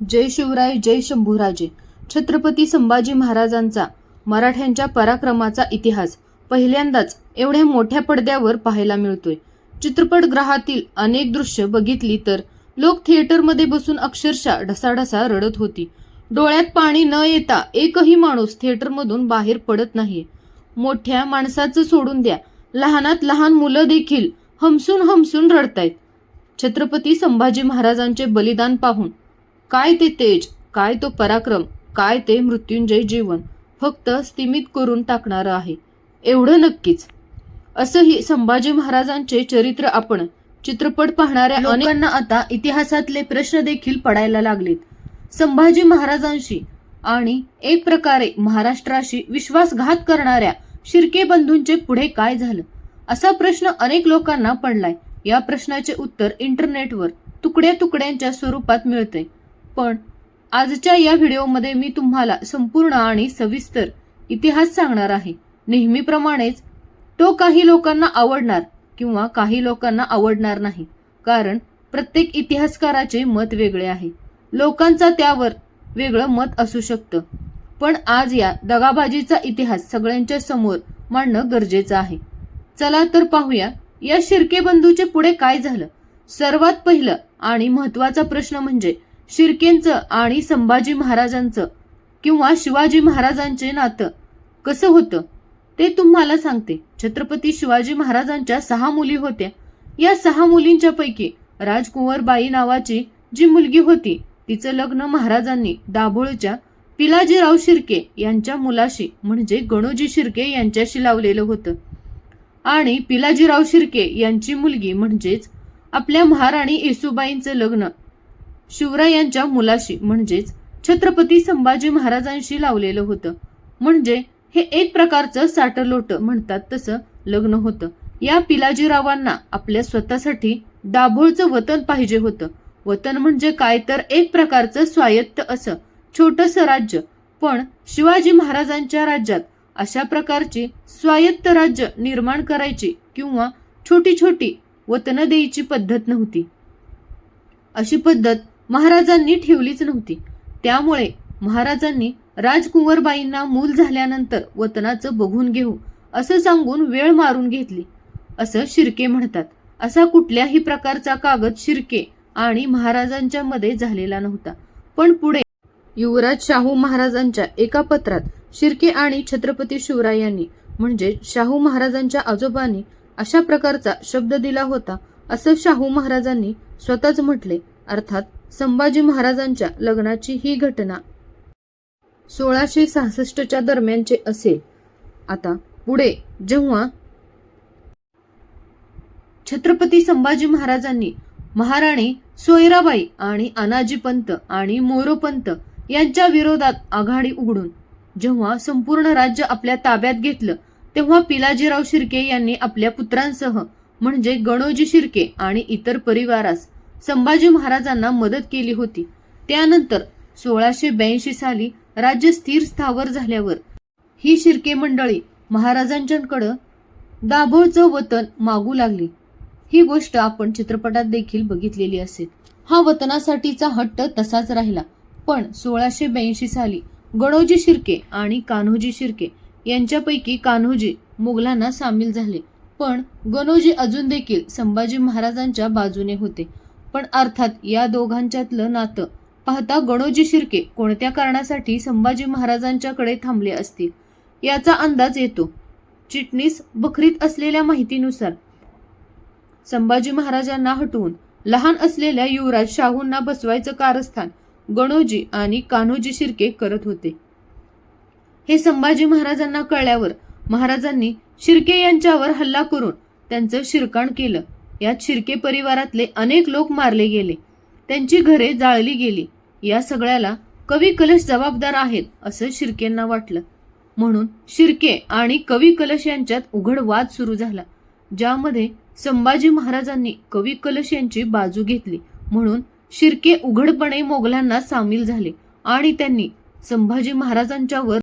जय शिवराय जय शंभूराजे. छत्रपती संभाजी महाराजांचा मराठ्यांच्या पराक्रमाचा इतिहास पहिल्यांदाच एवढ्या मोठ्या पडद्यावर पाहायला मिळतोय. चित्रपटगृहातील अनेक दृश्य बघितली तर लोक थिएटरमध्ये बसून अक्षरशः ढसाढसा रडत होती. डोळ्यात पाणी न येता एकही माणूस थिएटरमधून बाहेर पडत नाही मोठ्या माणसाचं सोडून द्या. लहानात लहान मुलं देखील हमसून हमसून रडतायत. छत्रपती संभाजी महाराजांचे बलिदान पाहून काय ते तेज काय तो पराक्रम काय ते मृत्युंजय जीवन फक्त स्तिमित करून टाकणारं आहे. एवढं नक्कीच. असंही संभाजी महाराजांचे चरित्र आपण चित्रपट पाहणाऱ्या अनेकांना आता इतिहासातले प्रश्न देखील पडायला लागलेत. संभाजी महाराजांशी आणि एक प्रकारे महाराष्ट्राशी विश्वासघात करणाऱ्या शिर्के बंधूंचे पुढे काय झालं? असा प्रश्न अनेक लोकांना पडलाय. या प्रश्नाचे उत्तर इंटरनेटवर तुकड्या तुकड्यांच्या स्वरूपात मिळते पण आजच्या या व्हिडिओमध्ये मी तुम्हाला संपूर्ण आणि सविस्तर इतिहास सांगणार आहे. नेहमीप्रमाणेच तो काही लोकांना आवडणार किंवा काही लोकांना आवडणार नाही कारण प्रत्येक इतिहासकाराचे मत वेगळे आहे. लोकांचा त्यावर वेगळं मत असू शकतं. पण आज या दगाबाजीचा इतिहास सगळ्यांच्या समोर मांडणं गरजेचं आहे. चला तर पाहूया या शिर्के बंधूचे पुढे काय झालं? सर्वात पहिलं आणि महत्त्वाचा प्रश्न म्हणजे शिर्केंचं आणि संभाजी महाराजांचं किंवा शिवाजी महाराजांचे नातं कसं होतं ते तुम्हाला सांगते. छत्रपती शिवाजी महाराजांच्या सहा मुली होत्या. या सहा मुलींच्या पैकी राजकुंवरबाई नावाची जी मुलगी होती तिचं लग्न महाराजांनी दाभोळच्या पिलाजीराव शिर्के यांच्या मुलाशी म्हणजे गणोजी शिर्के यांच्याशी लावलेलं होतं. आणि पिलाजीराव शिर्के यांची मुलगी म्हणजेच आपल्या महाराणी येसुबाईंचं लग्न शिवरायांच्या मुलाशी म्हणजेच छत्रपती संभाजी महाराजांशी लावलेलं होतं. म्हणजे हे एक प्रकारचं साटलोट म्हणतात तसं लग्न होतं. या पिलाजीरावांना आपल्या स्वतःसाठी दाभोळचं वतन पाहिजे होतं. वतन म्हणजे काय तर एक प्रकारचं स्वायत्त असं छोटंसं राज्य. पण शिवाजी महाराजांच्या राज्यात अशा प्रकारची स्वायत्त राज्य निर्माण करायची किंवा छोटी छोटी वतनं द्यायची पद्धत नव्हती. अशी पद्धत महाराजांनी ठेवलीच नव्हती. त्यामुळे महाराजांनी राजकुंवरबाईंना मूल झाल्यानंतर वतनाचं बघून घेऊ असं सांगून वेळ मारून घेतली. असं शिर्के म्हणतात. असा कुठल्याही प्रकारचा कागद शिर्के आणि महाराजांच्या मध्ये झालेला नव्हता. पण पुढे युवराज शाहू महाराजांच्या एका पत्रात शिर्के आणि छत्रपती शिवरायांनी म्हणजे शाहू महाराजांच्या आजोबांनी अशा प्रकारचा शब्द दिला होता असं शाहू महाराजांनी स्वतःच म्हटले अर्थात संभाजी महाराजांच्या लग्नाची ही घटना सोळाशे सहासष्टच्या दरम्यानचे असेल. आता पुढे जेव्हा छत्रपती संभाजी महाराजांनी महाराणी सोयराबाई आणि अनाजी पंत आणि मोरोपंत यांच्या विरोधात आघाडी उघडून जेव्हा संपूर्ण राज्य आपल्या ताब्यात घेतलं तेव्हा पिलाजीराव शिर्के यांनी आपल्या पुत्रांसह म्हणजे गणोजी शिर्के आणि इतर परिवारास संभाजी महाराजांना मदत केली होती. त्यानंतर सोळाशे ब्याऐंशी साली राज्य स्थिर स्थावर झाल्यावर ही शिर्के मंडळी महाराजांच्याकडं दाभोळचं वतन मागू लागली. ही गोष्ट आपण चित्रपटात देखील बघितलेली असेल. हा वतनासाठीचा हट्ट तसाच राहिला. पण सोळाशे ब्याऐंशी साली गणोजी शिर्के आणि कान्होजी शिर्के यांच्यापैकी कान्होजी मुघलांना सामील झाले. पण गणोजी अजून देखील संभाजी महाराजांच्या बाजूने होते. पण अर्थात या दोघांच्यातलं नातं पाहता गणोजी शिर्के कोणत्या कारणासाठी संभाजी महाराजांच्याकडे थांबले असतील याचा अंदाज येतो. चिटणीस बखरीत असलेल्या माहितीनुसार संभाजी महाराजांना हटवून लहान असलेल्या युवराज शाहूंना बसवायचं कारस्थान गणोजी आणि कान्होजी शिर्के करत होते. हे संभाजी महाराजांना कळल्यावर महाराजांनी शिर्के यांच्यावर हल्ला करून त्यांचं शिरकाण केलं. यात शिर्के परिवारातले अनेक लोक मारले गेले. त्यांची घरे जाळली गेली. या सगळ्याला कवी कलश जबाबदार आहेत असं शिर्केंना वाटलं. म्हणून शिर्के आणि कवी कलश यांच्यात उघड वाद सुरू झाला ज्यामध्ये संभाजी महाराजांनी कवी कलश यांची बाजू घेतली. म्हणून शिर्के उघडपणे मोगलांना सामील झाले आणि त्यांनी संभाजी महाराजांच्यावर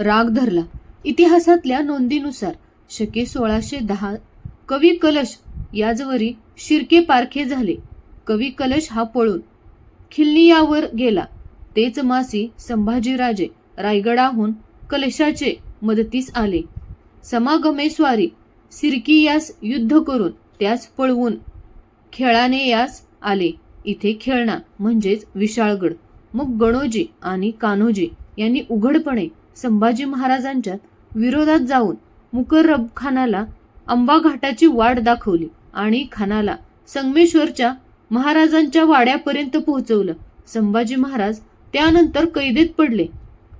राग धरला. इतिहासातल्या नोंदीनुसार शके सोळाशे दहा कवी कलश याजवरी शिर्के पारखे झाले. कवी कलश हा पळून खिल्लियावर गेला. तेच मासी संभाजीराजे रायगडाहून कलशाचे मदतीस आले. समागमेस्वारी सिरकी यास युद्ध करून त्यास पळवून खेळाने यास आले. इथे खेळणा म्हणजेच विशाळगड. मग गणोजी आणि कान्होजी यांनी उघडपणे संभाजी महाराजांच्या विरोधात जाऊन मुकर्रब खानाला अंबा घाटाची वाट दाखवली. आणि खानाला संगमेश्वरच्या महाराजांच्या वाड्यापर्यंत पोहोचवलं. संभाजी महाराज त्यानंतर कैदेत पडले.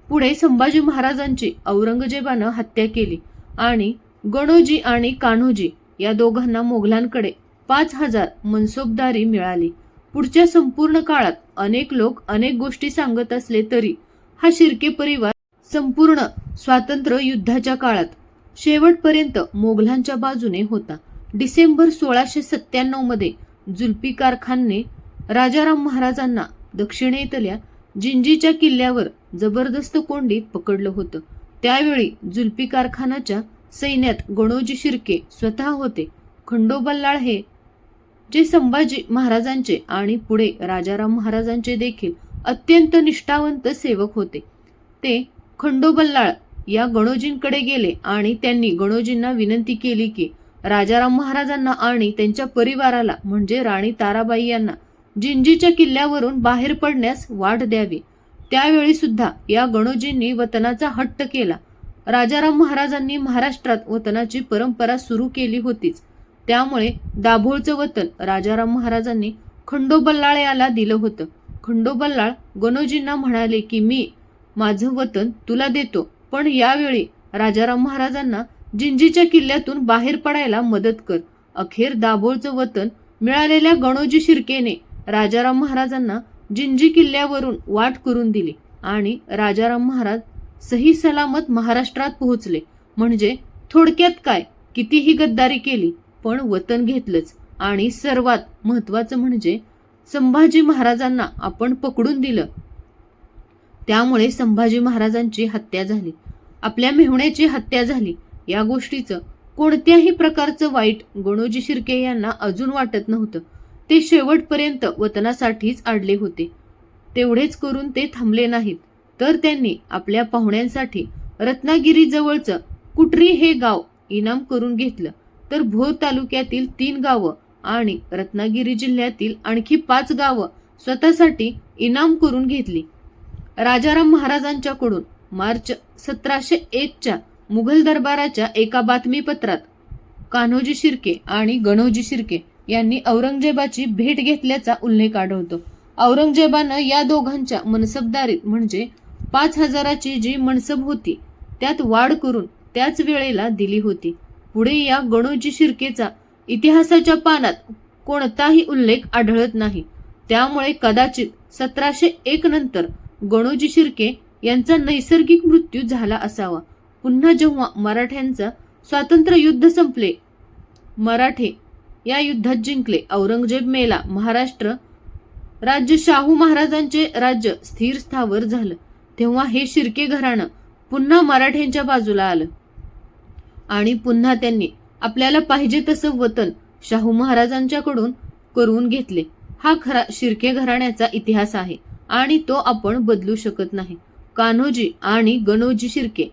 पुढे संभाजी महाराजांची औरंगजेबानं हत्या केली आणि गणोजी आणि कान्होजी या दोघांना मोगलांकडे पाच हजार मनसोबदारी मिळाली. पुढच्या संपूर्ण काळात अनेक लोक अनेक गोष्टी सांगत असले तरी हा शिर्के परिवार संपूर्ण स्वातंत्र्य युद्धाच्या काळात शेवटपर्यंत मोगलांच्या बाजूने होता. डिसेंबर सोळाशे सत्त्याण्णवमध्ये जुल्फिकार खानने राजाराम महाराजांना दक्षिणेतल्या जिंजीच्या किल्ल्यावर जबरदस्त कोंडीत पकडलं होतं. त्यावेळी जुल्फिकार खानाच्या सैन्यात गणोजी शिर्के स्वतः होते. खंडोबल्लाळ हे जे संभाजी महाराजांचे आणि पुढे राजाराम महाराजांचे देखील अत्यंत निष्ठावंत सेवक होते. ते खंडोबल्लाळ या गणोजींकडे गेले आणि त्यांनी गणोजींना विनंती केली की राजाराम महाराजांना आणि त्यांच्या परिवाराला म्हणजे राणी ताराबाई यांना जिंजीच्या किल्ल्यावरून बाहेर पडण्यास वाट द्यावी. त्यावेळी सुद्धा या गणोजींनी वतनाचा हट्ट केला. राजाराम महाराजांनी महाराष्ट्रात वतनाची परंपरा सुरू केली होतीच. त्यामुळे दाभोळचं वतन राजाराम महाराजांनी खंडोबल्लाळ याला दिलं होतं. खंडोबल्लाळ गणोजींना म्हणाले की मी माझं वतन तुला देतो. पण यावेळी राजाराम महाराजांना जिंजीच्या किल्ल्यातून बाहेर पडायला मदत कर. अखेर दाभोळचं वतन मिळालेल्या गणोजी शिर्केने राजाराम महाराजांना जिंजी किल्ल्यावरून वाट करून दिली आणि राजाराम महाराज सही सलामत महाराष्ट्रात पोहोचले. म्हणजे थोडक्यात काय? कितीही गद्दारी केली पण वतन घेतलंच. आणि सर्वात महत्वाचं म्हणजे संभाजी महाराजांना आपण पकडून दिलं. त्यामुळे संभाजी महाराजांची हत्या झाली. आपल्या मेहुण्याची हत्या झाली. या गोष्टीचं कोणत्याही प्रकारचं वाईट गणोजी शिर्के यांना अजून वाटत नव्हतं. ते शेवटपर्यंत वतनासाठीच आडले होते. तेवढेच करून ते थांबले नाहीत. तर त्यांनी आपल्या पाहुण्यांसाठी रत्नागिरीजवळचं कुटरी हे गाव इनाम करून घेतलं. तर भोर तालुक्यातील तीन गावं आणि रत्नागिरी जिल्ह्यातील आणखी पाच गावं स्वतःसाठी इनाम करून घेतली. राजाराम महाराजांच्याकडून मार्च सतराशे एकच्या मुघल दरबाराच्या एका बातमीपत्रात कान्होजी शिर्के आणि गणोजी शिर्के यांनी औरंगजेबाची भेट घेतल्याचा उल्लेख आढळतो. औरंगजेबानं या दोघांच्या मनसबदारीत म्हणजे पाच हजाराची जी मनसब होती त्यात वाढ करून त्याच वेळेला दिली होती. पुढे या गणोजी शिर्केचा इतिहासाच्या पानात कोणताही उल्लेख आढळत नाही. त्यामुळे कदाचित सतराशे एक नंतर गणोजी शिर्के यांचा नैसर्गिक मृत्यू झाला असावा. पुन्हा जेव्हा मराठ्यांचं स्वातंत्र्य युद्ध संपले मराठे या युद्धात जिंकले. औरंगजेब मेला महाराष्ट्र राज्य शाहू महाराजांचे राज्य स्थिर स्थावर झालं. तेव्हा हे शिर्के घराणं पुन्हा मराठ्यांच्या बाजूला आलं. आणि पुन्हा त्यांनी आपल्याला पाहिजे तसं वतन शाहू महाराजांच्याकडून करून घेतले. हा खरा शिर्के घराण्याचा इतिहास आहे आणि तो आपण बदलू शकत नाही. कान्होजी आणि गणोजी शिर्के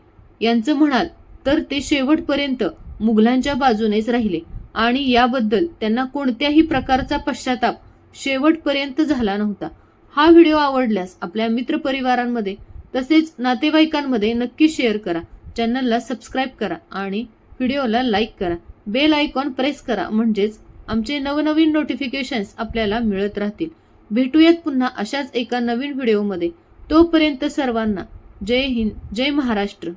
यांचं म्हणाल तर ते शेवटपर्यंत मुघलांच्या बाजूनेच राहिले. आणि याबद्दल त्यांना कोणत्याही प्रकारचा पश्चाताप शेवटपर्यंत झाला नव्हता. हा व्हिडिओ आवडल्यास आपल्या मित्रपरिवारांमध्ये तसेच नातेवाईकांमध्ये नक्की शेअर करा. चॅनलला सबस्क्राईब करा आणि व्हिडिओला लाईक करा. बेल आयकॉन प्रेस करा म्हणजेच आमचे नवनवीन नोटिफिकेशन्स आपल्याला मिळत राहतील. भेटूयात पुन्हा अशाच एका नवीन व्हिडिओमध्ये. तोपर्यंत सर्वांना जय हिंद जय महाराष्ट्र.